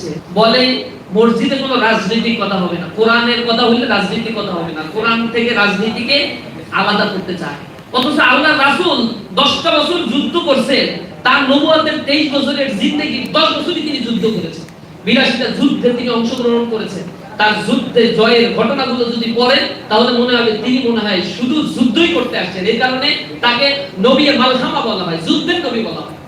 হচ্ছে বলে মসজিদে কোনো রাজনৈতিক কথা হবে না, কোরআনের কথা হলে রাজনীতির কথা হবে না, কোরআন থেকে রাজনীতিকে আলাদা করতে চায়। অথচ আল্লাহ রাসূল দশটা বছর যুদ্ধ করছেন তার নবুয়াতের তেইশ বছরের জিন্দগি, দশ বছরই তিনি যুদ্ধ করেছেন। বিরাশিটা যুদ্ধে তিনি অংশগ্রহণ করেছেন। তার যুদ্ধে জয়ের ঘটনাগুলো যদি পড়েন তাহলে মনে হবে তিনি মনে হয় শুধু যুদ্ধই করতে আসছেন। এই কারণে তাকে নবী মালহামা বলা হয়, যুদ্ধের নবী বলা হয়।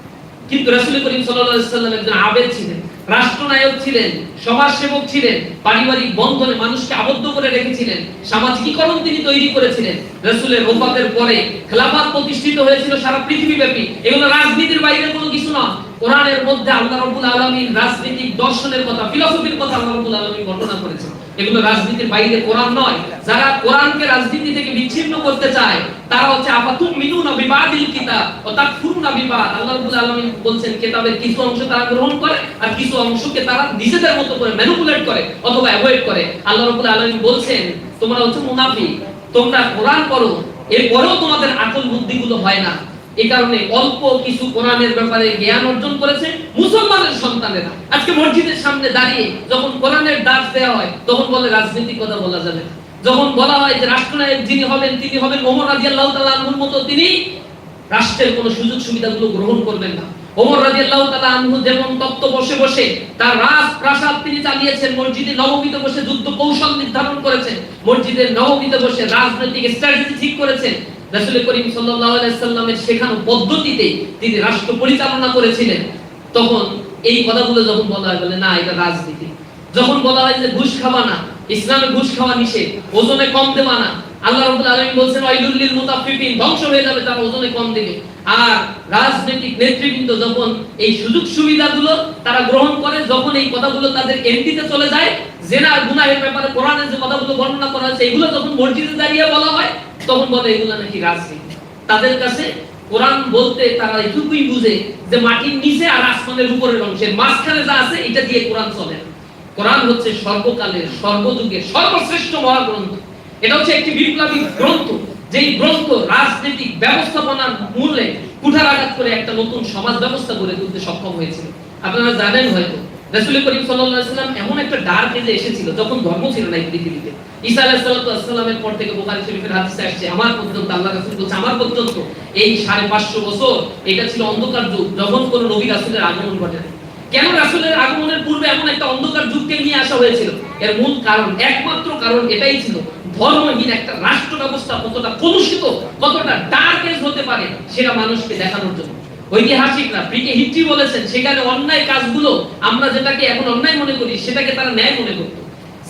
কিন্তু রাসূল করিম আলাইহি সাল্লাম একজন আবেদ ছিলেন। রাষ্ট্রনায়ক ছিলেন, সমাজসেবক ছিলেন, পারিবারিক বন্ধনে মানুষকে আবদ্ধ করে রেখেছিলেন, সামাজিকীকরণ তিনি তৈরি করেছিলেন। রাসূলের ওফাতের পরে খেলাফত প্রতিষ্ঠিত হয়েছিল সারা পৃথিবীব্যাপী। এগুলো রাজনীতির বাইরে কোনো কিছু না। কোরআনের মধ্যে আল্লাহ রাব্বুল আলামিন রাজনৈতিক দর্শনের কথা, ফিলোসফির কথা আল্লাহ রাব্বুল আলামিন বর্ণনা করেছেন। এগুলো রাজনীতির বাইরে কোরআন নয়। যারা কোরআনকে রাজনীতি থেকে বিচ্ছিন্ন করতে চায়, তারা হচ্ছে আপাতুম মিনুনা বিবাদিল কিতাব ও তাকফুরুনা বিবাদ। আল্লাহ রাব্বুল আলামিন বলছেন, কিতাবের কিছু অংশ তারা গ্রহণ করে, আর কিছু অংশকে তারা নিজেদের মতো করে ম্যানিপুলেট করে অথবা অ্যাভয়েড করে। আল্লাহ রাব্বুল আলামিন বলছেন, তোমরা হচ্ছে মুনাফিক, তোমরা কোরআন পড়ো, এরপরেও তোমাদের আকল বুদ্ধিগুলো হয় না। এই কারণে অল্প কিছু কোরআনের ব্যাপারে জ্ঞান অর্জন করেছে মুসলমানের সন্তানেরা। আজকে মসজিদের সামনে দাঁড়িয়ে যখন কোরআনের দাস দেওয়া হয়, তখন বলে কথা বলা যাবে যখন বলা হয় যে রাষ্ট্রনায়ক যিনি হবেন, তিনি হবেন ওমর আনহুর মতো, তিনি রাষ্ট্রের কোনো সুযোগ সুবিধাগুলো গ্রহণ করবেন না। ওমর রাদিয়াল্লাহু তাআলা আনহু যেমন তত্ত্ব বসে বসে তার রাজ প্রাসাদ তিনি চালিয়েছেন, মসজিদে নবমীতে বসে যুদ্ধ কৌশল নির্ধারণ করেছেন মসজিদের নবমীতে বসে রাজনৈতিক স্ট্র্যাটেজি ঠিক করেছেন রাসূল করিম সাল্লাল্লাহু আলাইহি সাল্লামের শেখানো পদ্ধতিতে তিনি রাষ্ট্র পরিচালনা করেছিলেন, তখন এই কথাগুলো যখন বলা হয় না, এটা রাজনীতি। যখন বলা হয় যে ঘুষ খাওয়া না, ইসলামে ঘুষ খাওয়া নিষেধ, ওজনে কম দেওয়া না, আল্লাহ রাব্বুল আলামিন বলছেন, ওয়াইলুল লিল মুতাফফিফিন ধ্বংস হয়ে যাবে তারা ওজনে কম দেবে। আর রাজনৈতিক নেতৃবৃন্দ যখন এই সুযোগ সুবিধাগুলো তারা গ্রহণ করে, যখন এই কথাগুলো তাদের এমপিতে চলে যায় জেনা আর গুনাহের ব্যাপারে কোরআনের যে কথাগুলো বর্ণনা করা হয়েছে, এগুলো যখন মসজিদে দাঁড়িয়ে বলা হয় তখন বলে, এগুলো নাকি রাজনীতি। তাদের কাছে কোরআন বলতে তারা এটুকুই বুঝে যে মাটির নিচে আর আসমানের উপরের অংশের মাঝখানে যা আছে, এটা দিয়ে কোরআন চলে। কোরআন হচ্ছে সর্বকালের, সর্বযুগের সর্বশ্রেষ্ঠ মহাগ্রন্থ। এটা হচ্ছে একটি বিপ্লবী গ্রন্থ, যেই গ্রন্থ রাজনৈতিক ব্যবস্থাপনার মূলে কুঠারাঘাত করে একটা নতুন সমাজ ব্যবস্থা গড়ে তুলতে সক্ষম হয়েছিল। আপনারা জানেন হয়তো রাসূল করিম সাল্লাল্লাহু এমন একটা ডার্ক এসেছিল, যখন ধর্ম ছিল না এই পৃথিবীতে। ঈসা পর থেকে শরীফের হাদিসে আসছে, আমার পর্যন্ত, আল্লাহ বলছে, আমার পর্যন্ত এই 550 বছর এটা ছিল অন্ধকার যুগ, যখন আগমন ঘটে কেন রাসূলের আগমনের পূর্বে এমন একটা অন্ধকার যুগকে নিয়ে আসা হয়েছিল? এর মূল কারণ, একমাত্র কারণ এটাই ছিল, ধর্মহীন একটা রাষ্ট্র ব্যবস্থা কতটা কলুষিত, কতটা ডার্ক হতে পারে সেটা মানুষকে দেখানোর জন্য। ঐতিহাসিকরা প্রিকে হিস্ট্রি বলেছেন, সেখানে অন্যায় কাজগুলো আমরা যেটাকে এখন অন্যায় মনে করি, সেটাকে তারা ন্যায় মনে করত।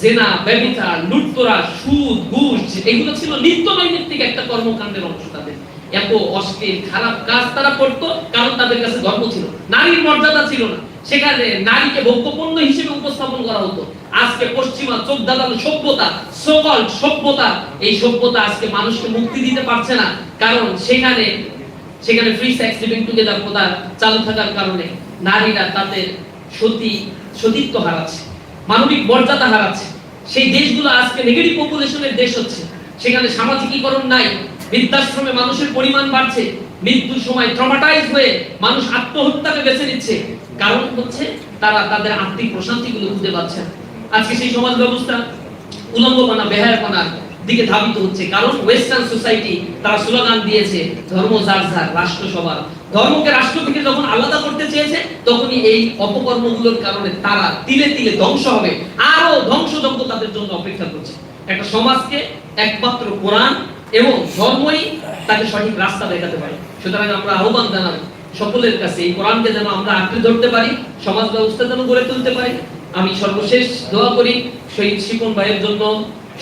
জেনা, ব্যভিচার, লুটতরা, সুদ, ঘুষ, এগুলো ছিল নিত্য নৈমিত্তিক একটা কর্মকাণ্ডের অংশ তাদের। এত অশ্লীল খারাপ কাজ তারা করতো, কারণ তাদের কাছে ধর্ম ছিল। নারীর মর্যাদা ছিল না। সেখানে নারীকে ভোগ্যপণ্য হিসেবে উপস্থাপন করা হতো। আজকে পশ্চিমা চোখ দাঁড়ানো সভ্যতা সকল সভ্যতা, এই সভ্যতা আজকে মানুষকে মুক্তি দিতে পারছে না। কারণ সেখানে সেখানে ফ্রি সেক্স লিভিং টুগেদার প্রথা চালু থাকার কারণে নারীরা তাদের সতী, সতীত্ব হারাচ্ছে, মানবিক মর্যাদা হারাচ্ছে। সেই দেশগুলো আজকে নেগেটিভ পপুলেশনের দেশ হচ্ছে। সেখানে সামাজিকীকরণ নাই, বৃদ্ধাশ্রমে মানুষের পরিমাণ বাড়ছে, মৃত্যুর সময় ট্রমাটাইজ হয়ে মানুষ আত্মহত্যাকে বেছে নিচ্ছে। কারণ হচ্ছে তারা তাদের আত্মিক প্রশান্তিগুলো খুঁজে পাচ্ছে আজকে সেই সমাজ ব্যবস্থা উলঙ্গপনা বেহায়াপনার দিকে ধাবিত হচ্ছে। কারণ ওয়েস্টার্ন সোসাইটি তারা স্লোগান দিয়েছে ধর্ম যার যার রাষ্ট্র সবার। ধর্মকে রাষ্ট্র থেকে যখন আলাদা করতে চেয়েছে, তখনই এই অপকর্মগুলোর কারণে তারা তিলে তিলে ধ্বংস হবে। আরও ধ্বংসযজ্ঞ তাদের জন্য অপেক্ষা করছে। একটা সমাজকে একমাত্র কোরআন এবং ধর্মই তাকে সঠিক রাস্তা দেখাতে পারে। সুতরাং আমরা আহ্বান জানাব সকলের কাছে, এই কোরআনকে যেন আমরা আঁকড়ে ধরতে পারি, সমাজ ব্যবস্থা যেন গড়ে তুলতে পারি। আমি সর্বশেষ দোয়া করি শহীদ শিপন ভাইয়ের জন্য।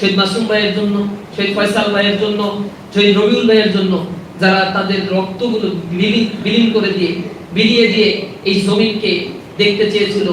শহীদ মাসুম ভাইয়ের জন্য শহীদ ফয়সাল ভাইয়ের জন্য শহীদ রবিউল ভাইয়ের জন্য যারা তাদের রক্তগুলো বিলীন করে দিয়ে, বিলিয়ে দিয়ে এই জমিনকে দেখতে চেয়েছিল,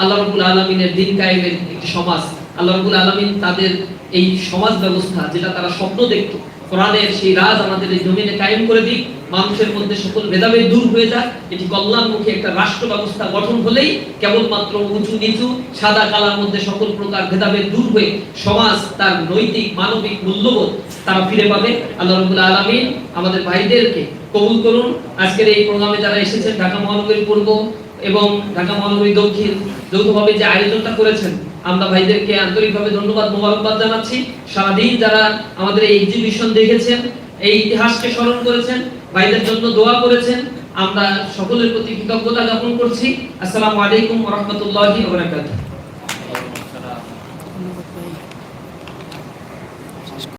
আল্লাহ রাব্বুল আলামিনের দিন কায়েমের একটি সমাজ। আল্লাহ রাব্বুল আলামিন তাদের এই সমাজ ব্যবস্থা যেটা তারা স্বপ্ন দেখতো কোরআনের সেই রাজ আমাদের এই জমিনে কায়েম করে দিক, মানুষের মধ্যে সকল ভেদাভেদ দূর হয়ে যাক। এটি কল্যাণমুখী একটা রাষ্ট্র ব্যবস্থা গঠন হলেই কেবলমাত্র উঁচু নিচু, সাদা কালার মধ্যে সকল প্রকার ভেদাভেদ দূর হয়ে সমাজ তার নৈতিক, মানবিক মূল্যবোধ তারা ফিরে পাবে। আল্লাহ রবুল আলমিন আমাদের ভাইদেরকে কবুল করুন। আজকের এই প্রোগ্রামে যারা এসেছেন ঢাকা মহানগরী পূর্ব এবং ঢাকা মহানগরী দক্ষিণ যৌথভাবে যে আয়োজনটা করেছেন, আমরা ভাইদেরকে আন্তরিকভাবে ধন্যবাদ, মোবারকবাদ জানাচ্ছি। সারাদিন যারা আমাদের এই এক্সিবিশন দেখেছেন, এই ইতিহাসকে স্মরণ করেছেন, ভাইদের জন্য দোয়া করেছেন, আমরা সকলের প্রতি কৃতজ্ঞতা জ্ঞাপন করছি। আসসালামু আলাইকুম রাহমাতুল্লাহি ওয়া বারাকাতুহু।